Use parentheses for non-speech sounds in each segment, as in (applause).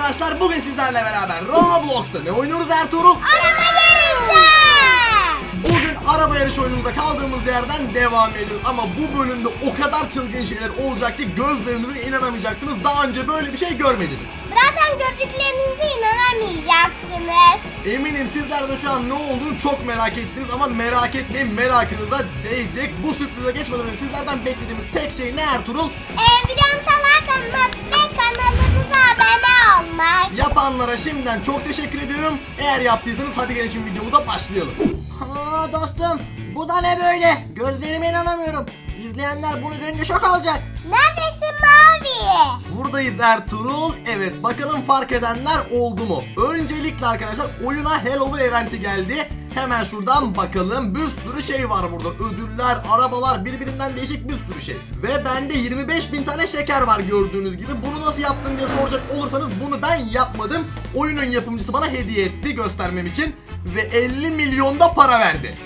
arkadaşlar bugün sizlerle beraber Roblox'ta ne oynuyoruz Ertuğrul? Araba yarışı. Bugün araba yarışı oyunumuza kaldığımız yerden devam ediyoruz ama bu bölümde o kadar çılgın şeyler olacak ki gözlerinize inanamayacaksınız. Daha önce böyle bir şey görmediniz. Birazdan gördüklerinize inanamayacaksınız. Eminim sizler de şu an ne olduğunu çok merak ettiniz ama merak etmeyin merakınıza değecek. Bu sürprize geçmeden önce sizlerden beklediğimiz tek şey ne Ertuğrul? Ee, videomuza like atmak ve kanalımıza abone olmak. Yapanlara şimdiden çok teşekkür ediyorum. Eğer yaptıysanız hadi gelin şimdi videomuza başlayalım. Aa dostum bu da ne böyle? Gözlerime inanamıyorum. İzleyenler bunu görünce şok olacak. Neredesin Mavi? Buradayız Ertuğrul. Evet bakalım fark edenler oldu mu? Öncelikle arkadaşlar oyuna Hello Event'i geldi. Hemen şuradan bakalım. Bir sürü şey var burada. Ödüller, arabalar, birbirinden değişik bir sürü şey. Ve bende 25 bin tane şeker var gördüğünüz gibi. Bunu nasıl yaptın diye soracak olursanız bunu ben yapmadım. Oyunun yapımcısı bana hediye etti göstermem için. Ve 50 milyonda para verdi.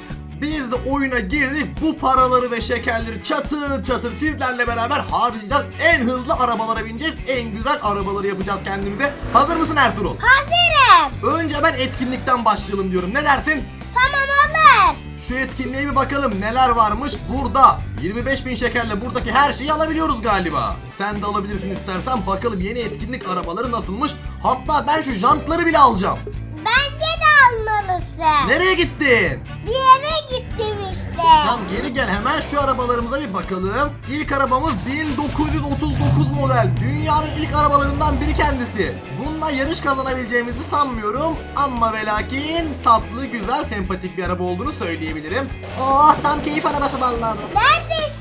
Biz de oyuna girdik. Bu paraları ve şekerleri çatır çatır sizlerle beraber harcayacağız. En hızlı arabalara bineceğiz. En güzel arabaları yapacağız kendimize. Hazır mısın Ertuğrul? Hazırım. Önce ben etkinlikten başlayalım diyorum. Ne dersin? Tamam olur. Şu etkinliğe bir bakalım neler varmış burada. 25 bin şekerle buradaki her şeyi alabiliyoruz galiba. Sen de alabilirsin istersen. Bakalım yeni etkinlik arabaları nasılmış. Hatta ben şu jantları bile alacağım. Bence de almalısın. Nereye gittin? Bir yere gittim işte. Tamam geri gel hemen şu arabalarımıza bir bakalım. İlk arabamız 1939 model. Dünyanın ilk arabalarından biri kendisi. Bununla yarış kazanabileceğimizi sanmıyorum. Ama ve lakin tatlı, güzel, sempatik bir araba olduğunu söyleyebilirim. Oh tam keyif arabası vallahi. Neredesin?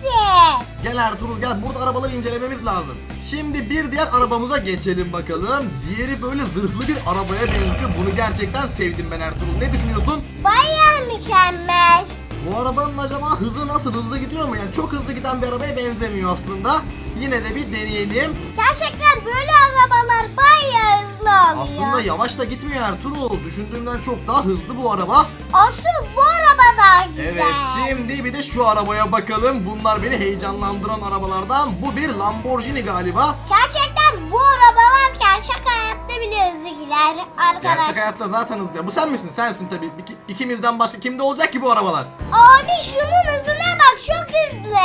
Gel Ertuğrul gel burada arabaları incelememiz lazım. Şimdi bir diğer arabamıza geçelim bakalım. Diğeri böyle zırhlı bir arabaya benziyor. Bunu gerçekten sevdim ben Ertuğrul. Ne düşünüyorsun? Baya mükemmel. Bu arabanın acaba hızı nasıl? Hızlı gidiyor mu? Yani çok hızlı giden bir arabaya benzemiyor aslında. Yine de bir deneyelim. Gerçekten böyle arabalar baya hızlı oluyor. Aslında yavaş da gitmiyor Ertuğrul. Düşündüğümden çok daha hızlı bu araba. Asıl bu araba daha güzel. Evet şimdi bir de şu arabaya bakalım. Bunlar beni heyecanlandıran arabalardan. Bu bir Lamborghini galiba. Gerçekten bu arabalar gerçek hayatta bile hızlı gider arkadaşlar. Gerçek hayatta zaten hızlı. Bu sen misin? Sensin tabii. İki- ikimizden başka kimde olacak ki bu arabalar? Abi şunun hızına bak çok hızlı.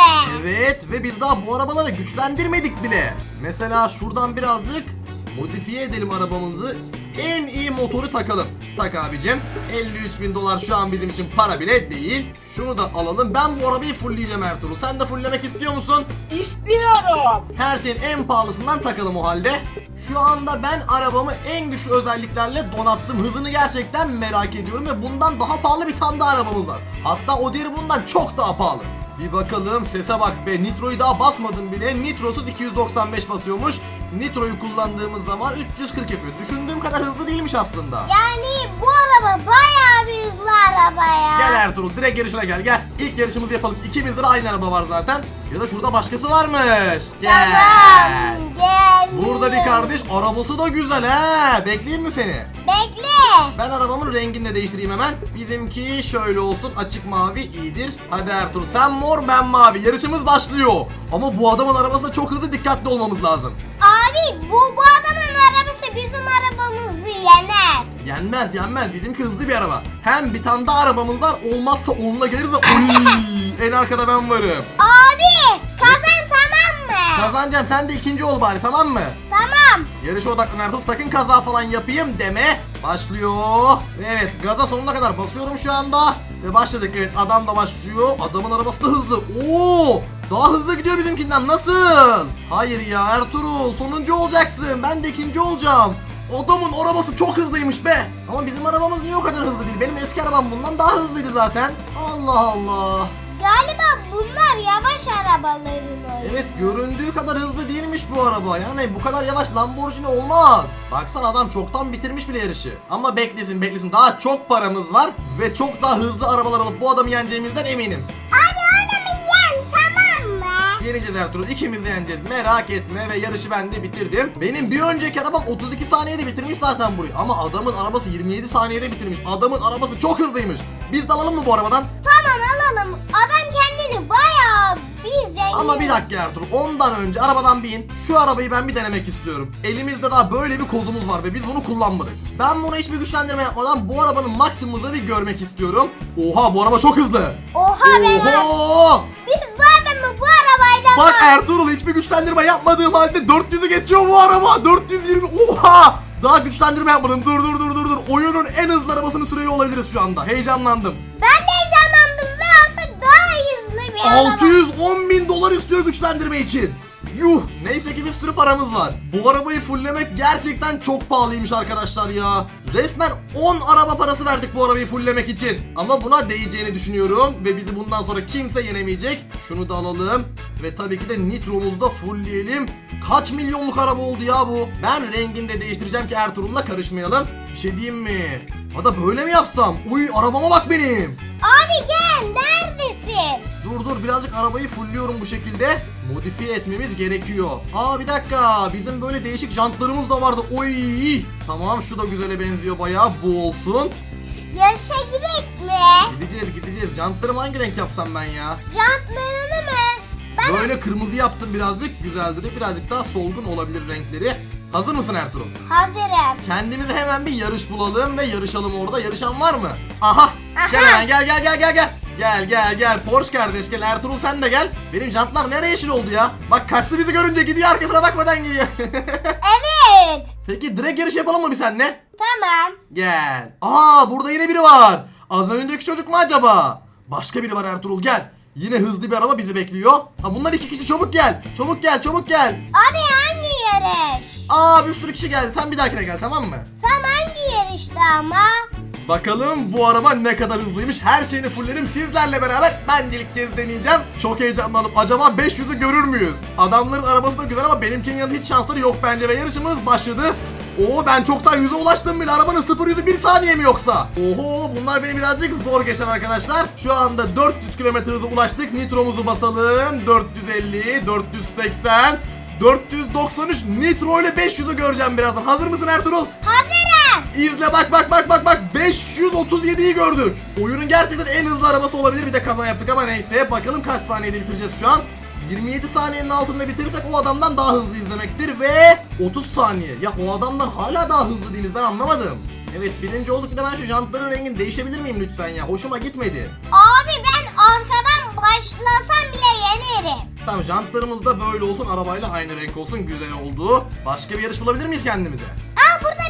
Evet ve biz daha bu arabaları güçlendirmedik bile. Mesela şuradan birazcık modifiye edelim arabamızı. En iyi motoru takalım. Tak abicim. 53 bin dolar şu an bizim için para bile değil. Şunu da alalım. Ben bu arabayı fullleyeceğim Ertuğrul. Sen de fulllemek istiyor musun? İstiyorum. Her şeyin en pahalısından takalım o halde. Şu anda ben arabamı en güçlü özelliklerle donattım. Hızını gerçekten merak ediyorum ve bundan daha pahalı bir tane daha arabamız var. Hatta o diğeri bundan çok daha pahalı. Bir bakalım sese bak be Nitro'yu daha basmadım bile. Nitrosuz 295 basıyormuş. Nitro'yu kullandığımız zaman 340 yapıyor. Düşündüğüm kadar hızlı değilmiş aslında. Yani bu araba bayağı bir hızlı araba ya. Gel Ertuğrul direkt yarışına gel gel. İlk yarışımızı yapalım. İkimiz de aynı araba var zaten. Ya da şurada başkası varmış. Gel. Tamam gel. Burada bir kardeş arabası da güzel ha. Bekleyeyim mi seni? Bekle. Ben arabamın rengini de değiştireyim hemen. Bizimki şöyle olsun. Açık mavi iyidir. Hadi Ertuğrul sen mor ben mavi. Yarışımız başlıyor. Ama bu adamın arabası da çok hızlı dikkatli olmamız lazım. Abi bu bu adamın arabası bizim arabamızı yener. Yenmez yenmez. Bizimki hızlı bir araba. Hem bir tane daha arabamız var. Olmazsa onunla geliriz oy, (laughs) en arkada ben varım. Abi kazan tamam mı? Kazanacağım. Sen de ikinci ol bari tamam mı? Tamam. Yarışa odaklan Ertuğrul. Sakın kaza falan yapayım deme. Başlıyor. Evet gaza sonuna kadar basıyorum şu anda. Ve başladık. Evet adam da başlıyor. Adamın arabası da hızlı. Oo! Daha hızlı gidiyor bizimkinden. Nasıl? Hayır ya Ertuğrul. Sonuncu olacaksın. Ben de ikinci olacağım. Adamın arabası çok hızlıymış be. Ama bizim arabamız niye o kadar hızlı değil? Benim eski arabam bundan daha hızlıydı zaten. Allah Allah. Galiba bunlar yavaş arabaların oyunu. Evet göründüğü kadar hızlı değilmiş bu araba. Yani bu kadar yavaş Lamborghini olmaz. Baksana adam çoktan bitirmiş bile yarışı. Ama beklesin beklesin daha çok paramız var. Ve çok daha hızlı arabalar alıp bu adamı yeneceğimizden eminim. Abi o Yeneceğiz Ertuğrul ikimiz de yeneceğiz merak etme ve yarışı ben de bitirdim. Benim bir önceki arabam 32 saniyede bitirmiş zaten burayı. Ama adamın arabası 27 saniyede bitirmiş. Adamın arabası çok hızlıymış. Biz de alalım mı bu arabadan? Tamam alalım. Adam kendini bayağı bir zengin. Ama bir dakika Ertuğrul ondan önce arabadan bin. Şu arabayı ben bir denemek istiyorum. Elimizde daha böyle bir kozumuz var ve biz bunu kullanmadık. Ben buna hiçbir güçlendirme yapmadan bu arabanın maksimum hızını bir görmek istiyorum. Oha bu araba çok hızlı. Oha be lan. Oho! Biz arabayla Bak Ertuğrul hiçbir güçlendirme yapmadığım halde 400'ü geçiyor bu araba. 420 oha! Daha güçlendirme yapmadım. Dur dur dur dur dur. Oyunun en hızlı arabasını sürüyor olabiliriz şu anda. Heyecanlandım. Ben de heyecanlandım ve artık daha hızlı bir araba. 610 bin dolar istiyor güçlendirme için. Yuh! Neyse ki bir sürü paramız var. Bu arabayı fulllemek gerçekten çok pahalıymış arkadaşlar ya. Resmen 10 araba parası verdik bu arabayı fulllemek için. Ama buna değeceğini düşünüyorum ve bizi bundan sonra kimse yenemeyecek. Şunu da alalım ve tabii ki de nitromuzu da fullleyelim. Kaç milyonluk araba oldu ya bu? Ben rengini de değiştireceğim ki Ertuğrul'la karışmayalım. Bir şey diyeyim mi? Ya da böyle mi yapsam? Uy arabama bak benim. Abi gel neredesin? Dur dur birazcık arabayı fullliyorum bu şekilde. Modifiye etmemiz gerekiyor. Aa bir dakika bizim böyle değişik jantlarımız da vardı. Oy tamam şu da güzele benziyor bayağı bu olsun. Yarışa gidelim mi? Gideceğiz gideceğiz. Jantlarımı hangi renk yapsam ben ya? Jantlarını mı? Ben Böyle kırmızı yaptım birazcık güzel duruyor. Birazcık daha solgun olabilir renkleri. Hazır mısın Ertuğrul? hazırım. Kendimize hemen bir yarış bulalım ve yarışalım orada. Yarışan var mı? Aha! Gel Aha. hemen gel gel gel gel gel. Gel gel gel Porsche kardeş gel Ertuğrul sen de gel. Benim jantlar nereye yeşil oldu ya? Bak kaçtı bizi görünce gidiyor arkasına bakmadan gidiyor. (laughs) Evet. Peki direkt yarış yapalım mı bir seninle? Tamam. Gel. Aa burada yine biri var. Az önceki çocuk mu acaba? Başka biri var Ertuğrul gel. Yine hızlı bir araba bizi bekliyor. Ha bunlar iki kişi çabuk gel. Çabuk gel çabuk gel. Abi hangi yarış? Aa bir sürü kişi geldi. Sen bir dahakine gel tamam mı? Tam hangi yarışta ama? Bakalım bu araba ne kadar hızlıymış. Her şeyini fullledim sizlerle beraber. Ben de ilk kez deneyeceğim. Çok heyecanlandım. Acaba 500'ü görür müyüz? Adamların arabası da güzel ama benimkinin yanında hiç şansları yok bence ve yarışımız başladı. Oo ben çoktan 100'e ulaştım bile. Arabanın 0 100'ü 1 saniye mi yoksa? Oho bunlar beni birazcık zor geçen arkadaşlar. Şu anda 400 km hıza ulaştık. Nitromuzu basalım. 450, 480, 493 nitro ile 500'ü göreceğim birazdan. Hazır mısın Ertuğrul? Hazırım. İzle bak bak bak bak bak 537'yi gördük. Oyunun gerçekten en hızlı arabası olabilir. Bir de kaza yaptık ama neyse. Bakalım kaç saniyede bitireceğiz şu an. 27 saniyenin altında bitirirsek o adamdan daha hızlı izlemektir ve 30 saniye. Ya o adamdan hala daha hızlı değiliz ben anlamadım. Evet birinci olduk bir de ben şu jantların rengini değişebilir miyim lütfen ya? Hoşuma gitmedi. Abi ben arkadan başlasam bile yenerim. Tamam jantlarımız da böyle olsun arabayla aynı renk olsun güzel oldu. Başka bir yarış bulabilir miyiz kendimize? Aa burada.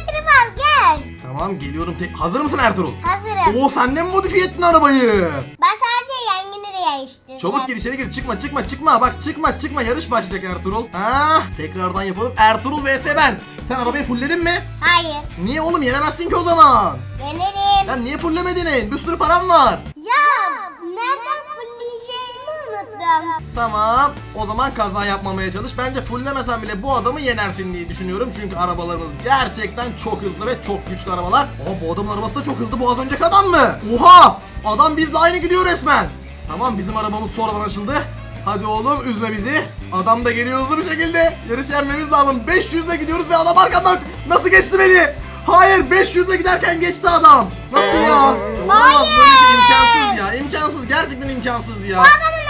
Tamam geliyorum. Tek... Hazır mısın Ertuğrul? Hazırım. Oo sen de mi modifiye ettin arabayı? Ben sadece rengini değiştirdim. Çabuk gir içeri gir çıkma çıkma çıkma bak çıkma çıkma yarış başlayacak Ertuğrul. Ha tekrardan yapalım Ertuğrul vs ben. Sen arabayı fullledin mi? Hayır. Niye oğlum yenemezsin ki o zaman? Yenerim. Ya niye fullemedin? Bir sürü param var. Ya unuttum. Tamam o zaman kaza yapmamaya çalış. Bence fullemesen bile bu adamı yenersin diye düşünüyorum. Çünkü arabalarımız gerçekten çok hızlı ve çok güçlü arabalar. Ama bu adamın arabası da çok hızlı. Bu az önceki adam mı? Oha! Adam bizle aynı gidiyor resmen. Tamam bizim arabamız sonradan açıldı. Hadi oğlum üzme bizi. Adam da geliyor hızlı bir şekilde. Yarış yenmemiz lazım. 500'le gidiyoruz ve adam arkamdan nasıl geçti beni? Hayır 500'le giderken geçti adam. Nasıl ya? Olamaz böyle şey imkansız ya. İmkansız gerçekten imkansız ya. Adamın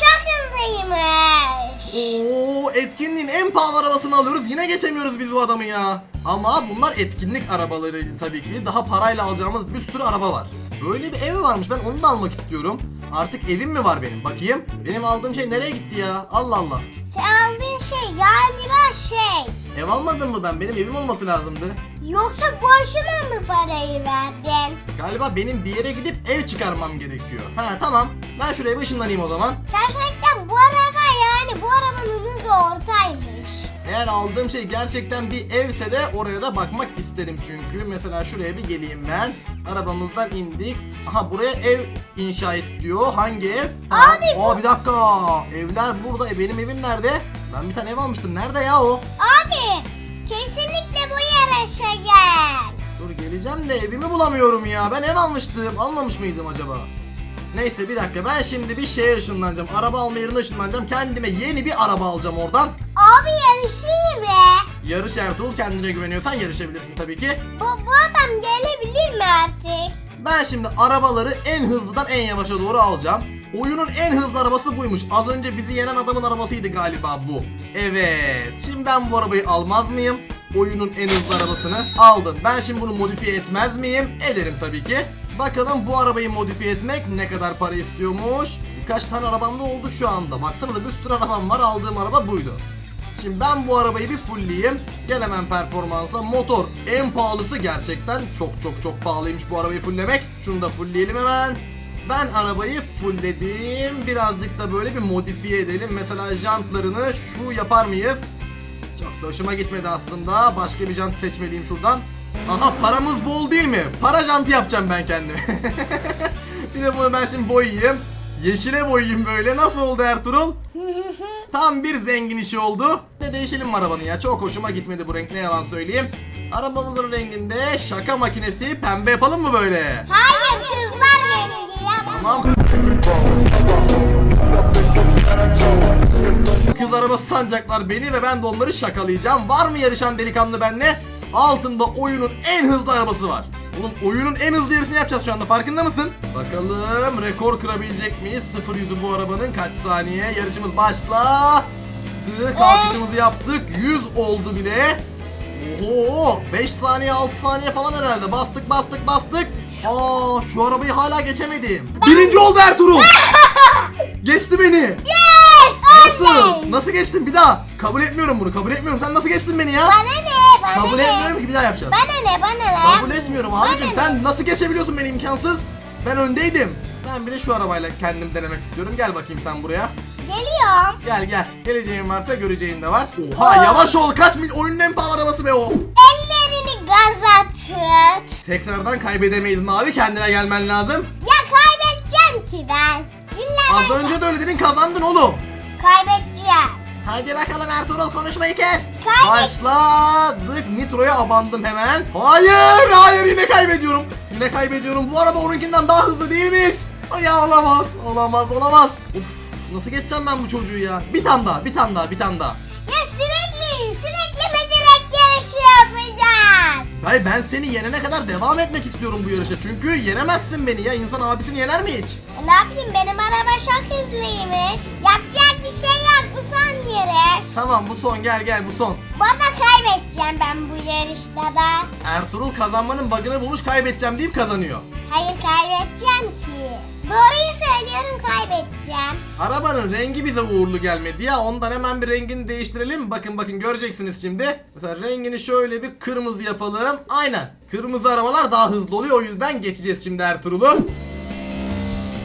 çok hızlıymış. Oo etkinliğin en pahalı arabasını alıyoruz. Yine geçemiyoruz biz bu adamı ya. Ama bunlar etkinlik arabaları tabii ki. Daha parayla alacağımız bir sürü araba var. Böyle bir ev varmış. Ben onu da almak istiyorum. Artık evim mi var benim? Bakayım. Benim aldığım şey nereye gitti ya? Allah Allah. Sen aldığın şey galiba şey. Ev almadım mı ben? Benim evim olması lazımdı. Yoksa boşuna mı parayı verdin? Galiba benim bir yere gidip ev çıkarmam gerekiyor. Ha tamam. Ben şuraya bir ışınlanayım o zaman. Gerçekten bu araba yani bu arabanın hızı ortaymış. Eğer aldığım şey gerçekten bir evse de oraya da bakmak isterim çünkü. Mesela şuraya bir geleyim ben. Arabamızdan indik. Aha buraya ev inşa et diyor. Hangi ev? Ha, Abi bu- Aa bir dakika. Evler burada. E, benim evim nerede? Ben bir tane ev almıştım. Nerede ya o? Abi kesinlikle bu yarışa gel. Dur geleceğim de evimi bulamıyorum ya. Ben ev almıştım. Almamış mıydım acaba? Neyse bir dakika ben şimdi bir şeye ışınlanacağım. Araba alma yerine ışınlanacağım. Kendime yeni bir araba alacağım oradan. Abi yarışayım be. Yarış Ertuğrul kendine güveniyorsan yarışabilirsin tabii ki. Bu, bu adam gelebilir mi artık? Ben şimdi arabaları en hızlıdan en yavaşa doğru alacağım. Oyunun en hızlı arabası buymuş. Az önce bizi yenen adamın arabasıydı galiba bu. Evet. Şimdi ben bu arabayı almaz mıyım? Oyunun en hızlı arabasını aldım. Ben şimdi bunu modifiye etmez miyim? Ederim tabii ki. Bakalım bu arabayı modifiye etmek ne kadar para istiyormuş? Birkaç tane arabam da oldu şu anda. Baksana da bir sürü arabam var. Aldığım araba buydu. Şimdi ben bu arabayı bir fullleyeyim. Gel hemen performansa. Motor en pahalısı gerçekten çok çok çok pahalıymış bu arabayı fulllemek. Şunu da fullleyelim hemen. Ben arabayı fullledim. Birazcık da böyle bir modifiye edelim. Mesela jantlarını şu yapar mıyız? Çok da hoşuma gitmedi aslında. Başka bir jant seçmeliyim şuradan. Aha paramız bol değil mi? Para jantı yapacağım ben kendime. (laughs) bir de bunu ben şimdi boyayayım. Yeşile boyayayım böyle. Nasıl oldu Ertuğrul? (laughs) Tam bir zengin işi oldu. De değişelim arabanı ya? Çok hoşuma gitmedi bu renk ne yalan söyleyeyim. Arabamızın renginde şaka makinesi pembe yapalım mı böyle? Hayır ya. Tamam. Kız arabası sancaklar beni ve ben de onları şakalayacağım. Var mı yarışan delikanlı benle? Altında oyunun en hızlı arabası var. Oğlum oyunun en hızlı yarışını yapacağız şu anda farkında mısın? Bakalım rekor kırabilecek miyiz? 0 yüzü bu arabanın kaç saniye? Yarışımız başladı. Kalkışımızı yaptık. 100 oldu bile. Oho 5 saniye 6 saniye falan herhalde. Bastık bastık bastık. Aa şu arabayı hala geçemedim. Birinci oldu Ertuğrul. (laughs) Geçti beni. Yes! Nasıl? oley! Nasıl geçtin bir daha? Kabul etmiyorum bunu. Kabul etmiyorum. Sen nasıl geçtin beni ya? Bana ne? Bana Kabul ne? etmiyorum ki bir daha yapacağız. Bana ne? Bana ne? Kabul etmiyorum Bana abicim. ne? Sen nasıl geçebiliyorsun beni imkansız? Ben öndeydim. Ben bir de şu arabayla kendim denemek istiyorum. Gel bakayım sen buraya. Geliyorum. Gel gel. Geleceğin varsa göreceğin de var. Oha yavaş ol. Kaç mil oyunun en pahalı arabası be o. Gaza tut. Tekrardan kaybedemeydin abi. Kendine gelmen lazım. Ya kaybedeceğim ki ben. İlla Az önce de öyle dedin kazandın oğlum. kaybedeceğim. Hadi bakalım Ertuğrul konuşmayı kes. Kaybet- Başladık. Nitro'ya abandım hemen. Hayır, hayır yine kaybediyorum. Yine kaybediyorum. Bu araba onunkinden daha hızlı değilmiş. Ya olamaz, olamaz, olamaz. Of, nasıl geçeceğim ben bu çocuğu ya? Bir tane daha, bir tane daha, bir tane daha. Hayır ben seni yenene kadar devam etmek istiyorum bu yarışa. Çünkü yenemezsin beni ya. İnsan abisini yener mi hiç? E, Ne yapayım benim araba çok hızlıymış. Yapacak bir şey yok bu son yarış. Tamam bu son gel gel bu son. Bu arada kaybedeceğim ben bu yarışta da. Ertuğrul kazanmanın bug'ını bulmuş kaybedeceğim deyip kazanıyor. Hayır kaybedeceğim ki. Doğruyu söylüyorum kaybedeceğim. Arabanın rengi bize uğurlu gelmedi ya. Ondan hemen bir rengini değiştirelim. Bakın bakın göreceksiniz şimdi. Mesela rengini şöyle bir kırmızı yapalım. Aynen. Kırmızı arabalar daha hızlı oluyor. O yüzden geçeceğiz şimdi Ertuğrul'u.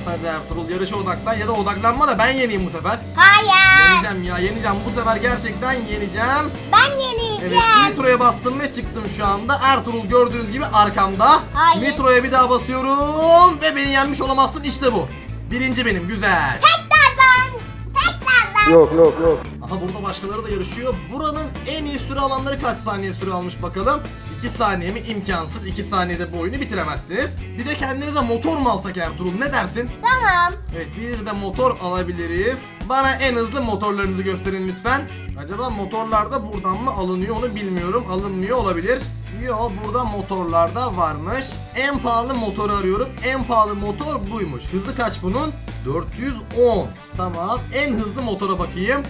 Hadi Ertuğrul yarışa odaklan ya da odaklanma da ben yeneyim bu sefer. Hayır. Yeneceğim ya yeneceğim. Bu sefer gerçekten yeneceğim. Ben Evet yeneceğim. Nitro'ya bastım ve çıktım şu anda. Ertuğrul gördüğünüz gibi arkamda. Hayır. Nitro'ya bir daha basıyorum ve beni yenmiş olamazsın. İşte bu. Birinci benim güzel. Tekrardan. Tekrardan. Yok yok yok. Aha burada başkaları da yarışıyor. Buranın en iyi süre alanları kaç saniye süre almış bakalım. 2 saniye mi? imkansız. 2 saniyede bu oyunu bitiremezsiniz. Bir de kendimize motor mu alsak Ertuğrul ne dersin? Tamam. Evet bir de motor alabiliriz. Bana en hızlı motorlarınızı gösterin lütfen. Acaba motorlar da buradan mı alınıyor onu bilmiyorum. Alınmıyor olabilir. Yo burada motorlarda varmış. En pahalı motoru arıyorum. En pahalı motor buymuş. Hızı kaç bunun? 410. Tamam. En hızlı motora bakayım.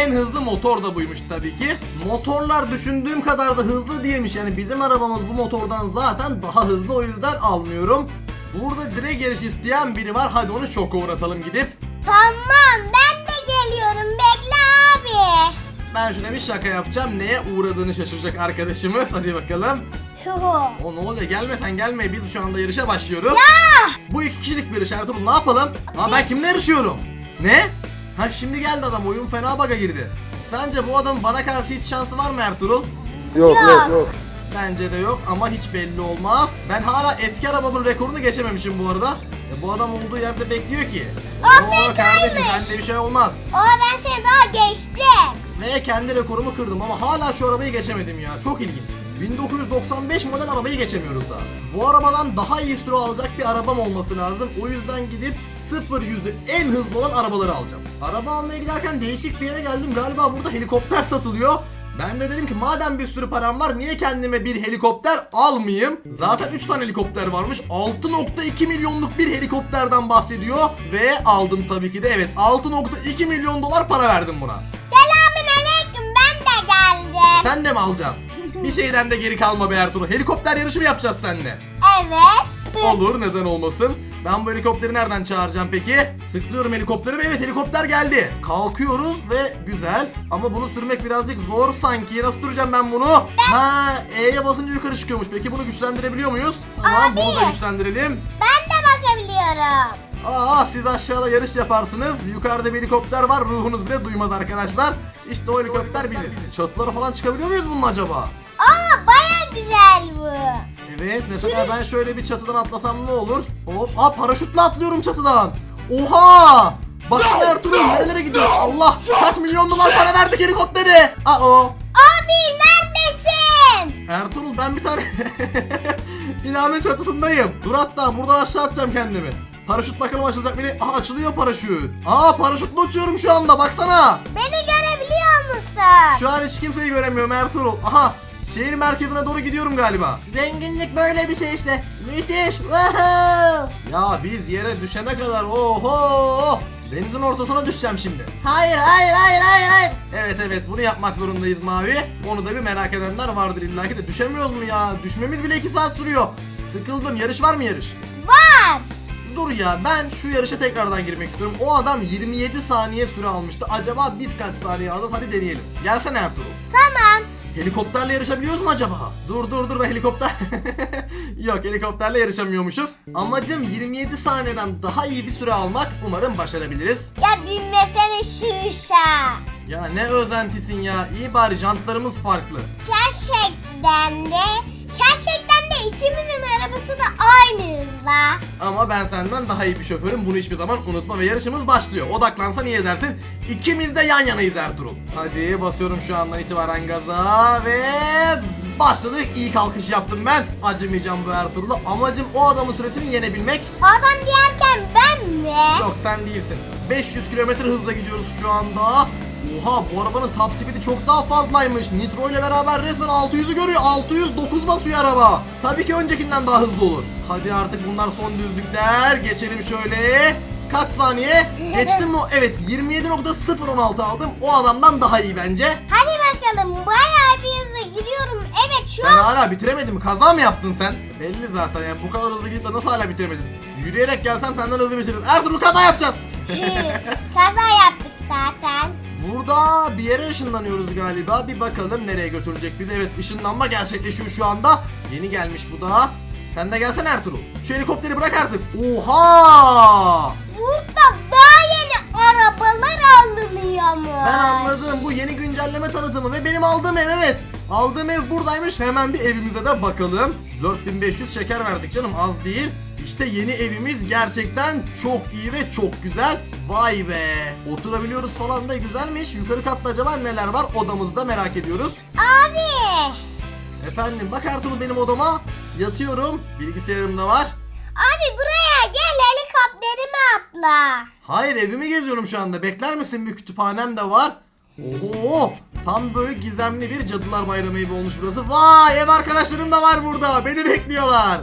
En hızlı motor da buymuş tabii ki. Motorlar düşündüğüm kadar da hızlı değilmiş. Yani bizim arabamız bu motordan zaten daha hızlı o yüzden almıyorum. Burada direkt yarış isteyen biri var. Hadi onu çok uğratalım gidip. Tamam ben de geliyorum bekle abi. Ben şuna bir şaka yapacağım. Neye uğradığını şaşıracak arkadaşımız. Hadi bakalım. O ne oluyor? Gelme sen gelme. Biz şu anda yarışa başlıyoruz. Bu iki kişilik bir yarış Ertuğrul. Ne yapalım? Ha ben kimle yarışıyorum? Ne? Ha şimdi geldi adam. Oyun fena baga girdi. Sence bu adamın bana karşı hiç şansı var mı Ertuğrul? Yok Ya. yok yok. Bence de yok ama hiç belli olmaz. Ben hala eski arabamın rekorunu geçememişim bu arada. E, bu adam olduğu yerde bekliyor ki. Aferin Oo, kardeşim kaymış. sende bir şey olmaz. Aa ben seni daha geçtim. Ve kendi rekorumu kırdım ama hala şu arabayı geçemedim ya. Çok ilginç. 1995 model arabayı geçemiyoruz daha. Bu arabadan daha iyi süre alacak bir arabam olması lazım. O yüzden gidip 0 yüzü en hızlı olan arabaları alacağım. Araba almaya giderken değişik bir yere geldim. Galiba burada helikopter satılıyor. Ben de dedim ki madem bir sürü param var niye kendime bir helikopter almayayım? Zaten 3 tane helikopter varmış. 6.2 milyonluk bir helikopterden bahsediyor. Ve aldım tabii ki de evet 6.2 milyon dolar para verdim buna. Selamün aleyküm ben de geldim. Sen de mi alacaksın? Bir şeyden de geri kalma be Ertuğrul. Helikopter yarışı mı yapacağız seninle? Evet. Olur neden olmasın. Ben bu helikopteri nereden çağıracağım peki? Tıklıyorum helikopteri ve evet helikopter geldi. Kalkıyoruz ve güzel. Ama bunu sürmek birazcık zor sanki. Nasıl süreceğim ben bunu? Ha E'ye basınca yukarı çıkıyormuş. Peki bunu güçlendirebiliyor muyuz? Tamam Abi. bunu da güçlendirelim. Ben de bakabiliyorum. Aa siz aşağıda yarış yaparsınız. Yukarıda bir helikopter var. Ruhunuz bile duymaz arkadaşlar. İşte o helikopter bilir. Çatılara falan çıkabiliyor muyuz bunun acaba? Aa baya güzel bu. Evet mesela ben şöyle bir çatıdan atlasam ne olur? Hop. Aa paraşütle atlıyorum çatıdan. Oha! Baksana Ertuğrul nerelere gidiyor? Allah! Kaç milyon dolar para verdik helikoptere? Aa o. Abi neredesin? Ertuğrul ben bir tane (laughs) binanın çatısındayım. Dur hatta buradan aşağı atacağım kendimi. Paraşüt bakalım açılacak mı? Aa açılıyor paraşüt. Aa paraşütle uçuyorum şu anda baksana. Beni görebiliyor musun? Şu an hiç kimseyi göremiyorum Ertuğrul. Aha şehir merkezine doğru gidiyorum galiba. Zenginlik böyle bir şey işte. Müthiş. Woohoo! Ya biz yere düşene kadar oho denizin ortasına düşeceğim şimdi. Hayır hayır hayır hayır hayır. Evet evet bunu yapmak zorundayız Mavi. Onu da bir merak edenler vardır illaki de düşemiyoruz mu ya? Düşmemiz bile 2 saat sürüyor. Sıkıldım. Yarış var mı yarış? Dur ya ben şu yarışa tekrardan girmek istiyorum. O adam 27 saniye süre almıştı. Acaba biz kaç saniye alacağız? Hadi deneyelim. Gelsene Ertuğrul. Tamam. Helikopterle yarışabiliyoruz mu acaba? Dur dur dur helikopter. (laughs) Yok helikopterle yarışamıyormuşuz. Amacım 27 saniyeden daha iyi bir süre almak. Umarım başarabiliriz. Ya binmesene şu uşağa. Ya ne özentisin ya. İyi bari jantlarımız farklı. Gerçekten de gerçekten de ikimizin arabası da aynı hızla. Ama ben senden daha iyi bir şoförüm. Bunu hiçbir zaman unutma ve yarışımız başlıyor. Odaklansan iyi edersin. İkimiz de yan yanayız Ertuğrul. Hadi basıyorum şu andan itibaren gaza ve başladık. İyi kalkış yaptım ben. Acımayacağım bu Ertuğrul'a. Amacım o adamın süresini yenebilmek. Adam diyerken ben mi? Yok sen değilsin. 500 kilometre hızla gidiyoruz şu anda. Oha bu arabanın top speed'i çok daha fazlaymış. Nitro ile beraber resmen 600'ü görüyor. 609 basıyor araba. Tabii ki öncekinden daha hızlı olur. Hadi artık bunlar son düzlükler. Geçelim şöyle. Kaç saniye? Geçtim mi? Evet 27.016 aldım. O adamdan daha iyi bence. Hadi bakalım bayağı bir hızla gidiyorum. Evet şu Sen an hala bitiremedin mi? Kaza mı yaptın sen? Belli zaten yani bu kadar hızlı gidip de nasıl hala bitiremedin? Yürüyerek gelsem senden hızlı bitiririm. Ertuğrul kaza yapacağız. kaza yaptık zaten. Burada bir yere ışınlanıyoruz galiba. Bir bakalım nereye götürecek bizi. Evet ışınlanma gerçekleşiyor şu anda. Yeni gelmiş bu da. Sen de gelsene Ertuğrul. Şu helikopteri bırak artık. Oha! Burada daha yeni arabalar alınıyormuş. Ben anladım. Bu yeni güncelleme tanıtımı ve benim aldığım ev evet. Aldığım ev buradaymış. Hemen bir evimize de bakalım. 4500 şeker verdik canım az değil. İşte yeni evimiz gerçekten çok iyi ve çok güzel. Vay be. Oturabiliyoruz falan da güzelmiş. Yukarı katta acaba neler var odamızda merak ediyoruz. Abi. Efendim bak Ertuğrul benim odama. Yatıyorum. Bilgisayarım da var. Abi buraya gel helikopterime atla. Hayır evimi geziyorum şu anda. Bekler misin? Bir kütüphanem de var. Oho! Tam böyle gizemli bir Cadılar Bayramı evi olmuş burası. Vay ev arkadaşlarım da var burada. Beni bekliyorlar.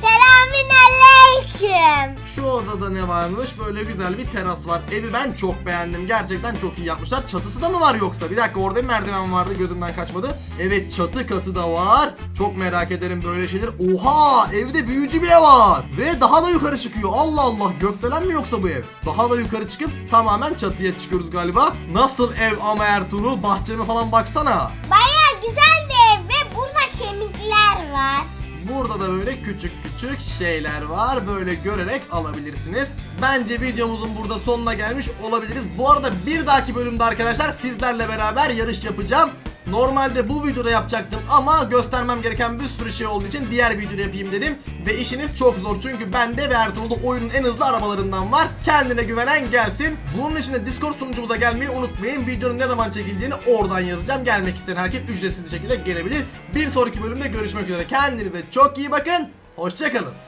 Selamün aleyküm. Şu odada ne varmış? Böyle güzel bir teras var. Evi ben çok beğendim. Gerçekten çok iyi yapmışlar. Çatısı da mı var yoksa? Bir dakika orada bir merdiven vardı gözümden kaçmadı. Evet çatı katı da var. Çok merak ederim böyle şeyler. Oha evde büyücü bile var. Ve daha da yukarı çıkıyor. Allah Allah gökdelen mi yoksa bu ev? Daha da yukarı çıkıp tamamen çatıya çıkıyoruz galiba. Nasıl ev ama Ertuğrul? Bahçeme falan baksana. Baya güzel bir ev ve burada kemikler var. Burada da böyle küçük küçük şeyler var. Böyle görerek alabilirsiniz. Bence videomuzun burada sonuna gelmiş olabiliriz. Bu arada bir dahaki bölümde arkadaşlar sizlerle beraber yarış yapacağım. Normalde bu videoda yapacaktım ama göstermem gereken bir sürü şey olduğu için diğer videoda yapayım dedim. Ve işiniz çok zor çünkü bende ve Ertuğrul'da oyunun en hızlı arabalarından var. Kendine güvenen gelsin. Bunun için de Discord sunucumuza gelmeyi unutmayın. Videonun ne zaman çekileceğini oradan yazacağım. Gelmek isteyen herkes ücretsiz bir şekilde gelebilir. Bir sonraki bölümde görüşmek üzere. Kendinize çok iyi bakın. Hoşçakalın.